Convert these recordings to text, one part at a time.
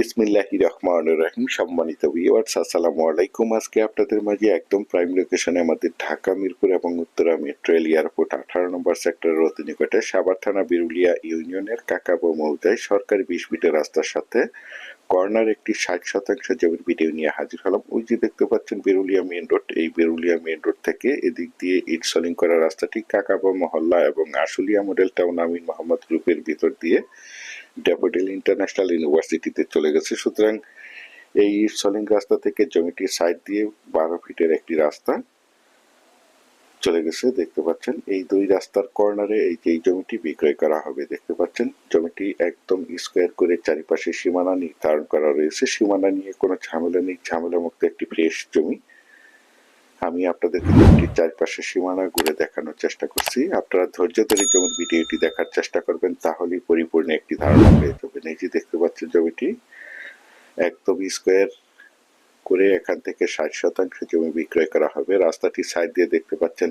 বিসমিল্লাহি রহমান রহিম। সম্মানিত ভিউয়ার্স আসসালামু আলাইকুম। আজকে আপনাদের মাঝে একদম প্রাইম লোকেশনে আমাদের ঢাকা, মিরপুর এবং উত্তরা মেট্রেল রেল এয়ারপোর্ট আঠারো নম্বর সেক্টরের অতি নিকটে সাভার থানা, বিরুলিয়া ইউনিয়নের কাকাবো মৌজায় সরকারি বিশ মিটার রাস্তার সাথে কর্নার একটি ষাট শতাংশ জমির ভিডিও নিয়ে হাজির হলাম। ওই যে দেখতে পাচ্ছেন বেরুলিয়া মেইন রোড, এই বেরুলিয়া মেইন রোড থেকে এদিক দিয়ে ইট সলিং করা রাস্তাটি কাকাবো মহল্লা এবং আশুলিয়া মডেল টাউন আমিন মোহাম্মদ গ্রুপের ভিতর দিয়ে ড্যাফোডিল ইন্টারন্যাশনাল ইউনিভার্সিটিতে চলে গেছে। সুতরাং এই ইট সলিং রাস্তা থেকে জমিটির সাইড দিয়ে বারো ফিটের একটি রাস্তা চলে গেছে, দেখতে পাচ্ছেন। এই দুই রাস্তার কর্নারে এই যে জমিটি বিক্রয় করা হবে, দেখতে পাচ্ছেন। জমিটি একদম স্কোয়ার করে চারিপাশে সীমানা নির্ধারণ করা রয়েছে। সীমানা নিয়ে কোনো ঝামেলা নেই ঝামেলা মুক্ত একটি ফ্রেশ জমি। আমি আপনাদেরকে জমিটির চারপাশে সীমানা ঘুরে দেখানোর চেষ্টা করছি। আপনারা ধৈর্য ধরে জমির ভিডিওটি দেখার চেষ্টা করবেন, তাহলেই পরিপূর্ণ একটি ধারণা পেয়ে যাবেন। এই যে দেখতে পাচ্ছেন জমিটি, একদম স্কোয়ার করে এখান থেকে ষাট শতাংশ জমি বিক্রয় করা হবে। রাস্তাটি সাইড দিয়ে দেখতে পাচ্ছেন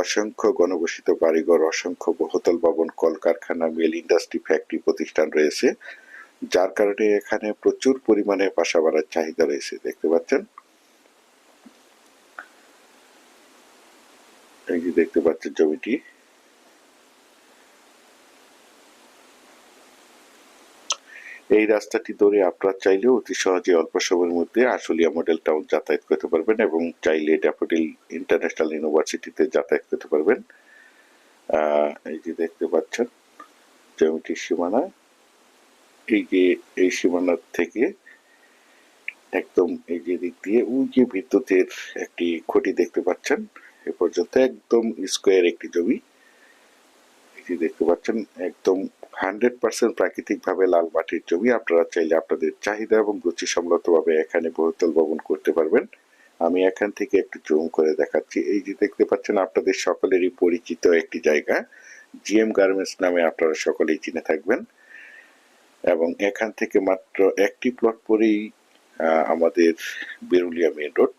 অসংখ্য গণবসিত বাড়িঘর, অসংখ্য বহুতল ভবন, কলকারখানা, মিল ইন্ডাস্ট্রি, ফ্যাক্টরি প্রতিষ্ঠান রয়েছে, যার কারণে এখানে প্রচুর পরিমাণে বাসা বাড়ার চাহিদা রয়েছে। দেখতে পাচ্ছেন? যে দেখতে পাচ্ছেন জমিটি। এই রাস্তাটি ধরে আপনারা চাইলে অতি সহজে অল্প সময়ের মধ্যে আশুলিয়া মডেল টাউন যাতায়াত করতে পারবেন এবং চাইলে ড্যাফোডিল ইন্টারন্যাশনাল ইউনিভার্সিটিতে যাতায়াত করতে পারবেন। এই যে দেখতে পাচ্ছেন, জমিটির সীমানা। এই যে, এই সীমানার থেকে একদম এই যে দিক দিয়ে, ওই যে বিদ্যুতের একটি খুঁটি দেখতে পাচ্ছেন। এ পর্যন্ত একদম স্কোয়ার একটি জমি। যে দেখতে পাচ্ছেন একদম হান্ড্রেড পার্সেন্ট প্রাকৃতিক ভাবে লাল মাটির জমি। আপনারা চাইলে আপনাদের চাহিদা এবং রুচি সম্মতভাবে এখানে বহুতল ভবন করতে পারবেন। আমি এখান থেকে একটু জুম করে দেখাচ্ছি। এই যে দেখতে পাচ্ছেন, আপনাদের সকলেরই পরিচিত একটি জায়গা, জিএম গার্মেন্টস নামে আপনারা সকলেই চিনে থাকবেন। এবং এখান থেকে মাত্র একটি প্লট পরেই আমাদের বেরুলিয়া মেন রোড।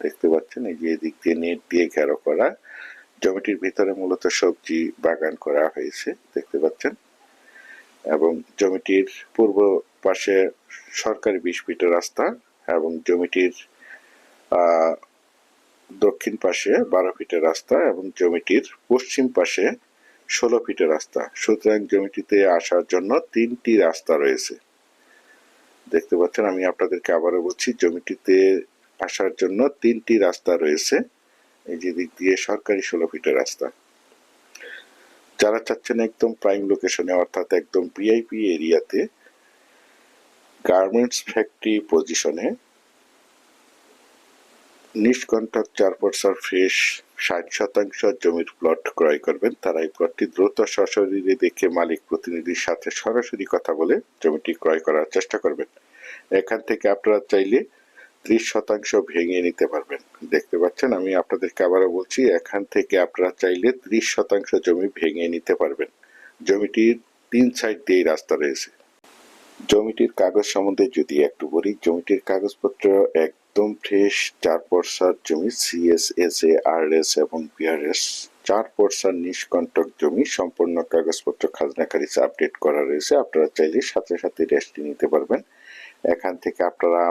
দেখতে পাচ্ছেন, এই যে এদিক দিয়ে নেট দিয়ে ঘেরো করা। জমিটির ভিতরে মূলত সবজি বাগান করা হয়েছে, দেখতে পাচ্ছেন। এবং জমিটির পূর্ব পাশে সরকারি বিশ ফিটের রাস্তা এবং জমিটির দক্ষিণ পাশে বারো ফিটের রাস্তা এবং জমিটির পশ্চিম পাশে ষোলো ফিটের রাস্তা। সুতরাং জমিটিতে আসার জন্য তিনটি রাস্তা রয়েছে। দেখতে পাচ্ছেন, আমি আপনাদেরকে আবারও বলছি, জমিটিতে আসার জন্য তিনটি রাস্তা রয়েছে। এই যে দিক দিয়ে সরকারি ষোলো ফিটের রাস্তা। যারা চাচ্ছেন একদম প্রাইম লোকেশনে অর্থাৎ একদম ভিআইপি এরিয়াতে গার্মেন্টস ফ্যাক্টরি পজিশনে নিষ্কণ্টক চার পরসার ষাট শতাংশ জমির প্লট ক্রয় করবেন। তারা এই প্লটটি দ্রুত সশরীরে দেখে মালিক প্রতিনিধির সাথে সরাসরি কথা বলে জমিটি ক্রয় করার চেষ্টা করবেন। এখান থেকে আপনারা চাইলে ত্রিশ শতাংশ ভেঙে নিতে পারবেন। দেখতে পাচ্ছেন, আমি আপনাদেরকে আবারও বলছি, এখান থেকে আপনারা চাইলে ত্রিশ শতাংশ জমি ভেঙে নিতে পারবেন। জমিটির তিন সাইড দিয়েই রাস্তা রয়েছে। জমিটির কাগজ সম্বন্ধে যদি একটু বলি, জমিটির কাগজপত্র একদম ফ্রেশ চার পরসার জমি CS S A R S এবং বিআরএস চার পরসার নিষ্কণ্টক জমি, সম্পূর্ণ কাগজপত্র খাজনাকারী আপডেট করা রয়েছে। আপনারা চাইলে সাথে সাথে রেস্টটি নিতে পারবেন। এখান থেকে আপনারা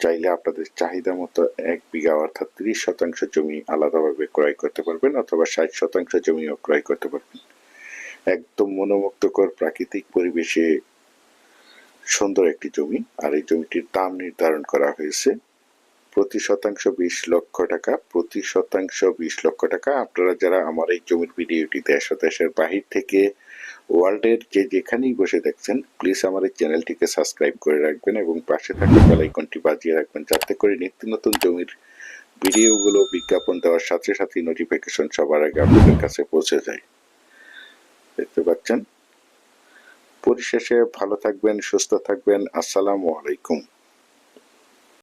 চাইলে আপনাদের চাহিদা মতো এক বিঘা অর্থাৎ ত্রিশ শতাংশ জমি আলাদাভাবে ক্রয় করতে পারবেন অথবা ষাট শতাংশ জমিও ক্রয় করতে পারবেন। একদম মনোমুগ্ধকর প্রাকৃতিক পরিবেশে সুন্দর একটি জমি, আর এই জমিটির দাম নির্ধারণ করা হয়েছে। প্রতি শতাংশ বিশ লক্ষ টাকা, প্রতি শতাংশ বিশ লক্ষ টাকা। আপনারা যারা আমার এই জমির ভিডিওটি দেশ দেশের বাহির থেকে ওয়ার্ল্ডের যে যেখানেই বসে দেখছেন প্লিজ আমার এই চ্যানেলটিকে সাবস্ক্রাইব করে রাখবেন এবং পাশে থাকা বেলাইকনটি বাজিয়ে রাখবেন যাতে করে নিত্য নতুন জমির ভিডিওগুলো বিজ্ঞাপন দেওয়ার সাথে সাথে নোটিফিকেশন সবার আগে আপনাদের কাছে পৌঁছে যায়। দেখতে পাচ্ছেন? পরিশেষে ভালো থাকবেন, সুস্থ থাকবেন। আসসালামু আলাইকুম।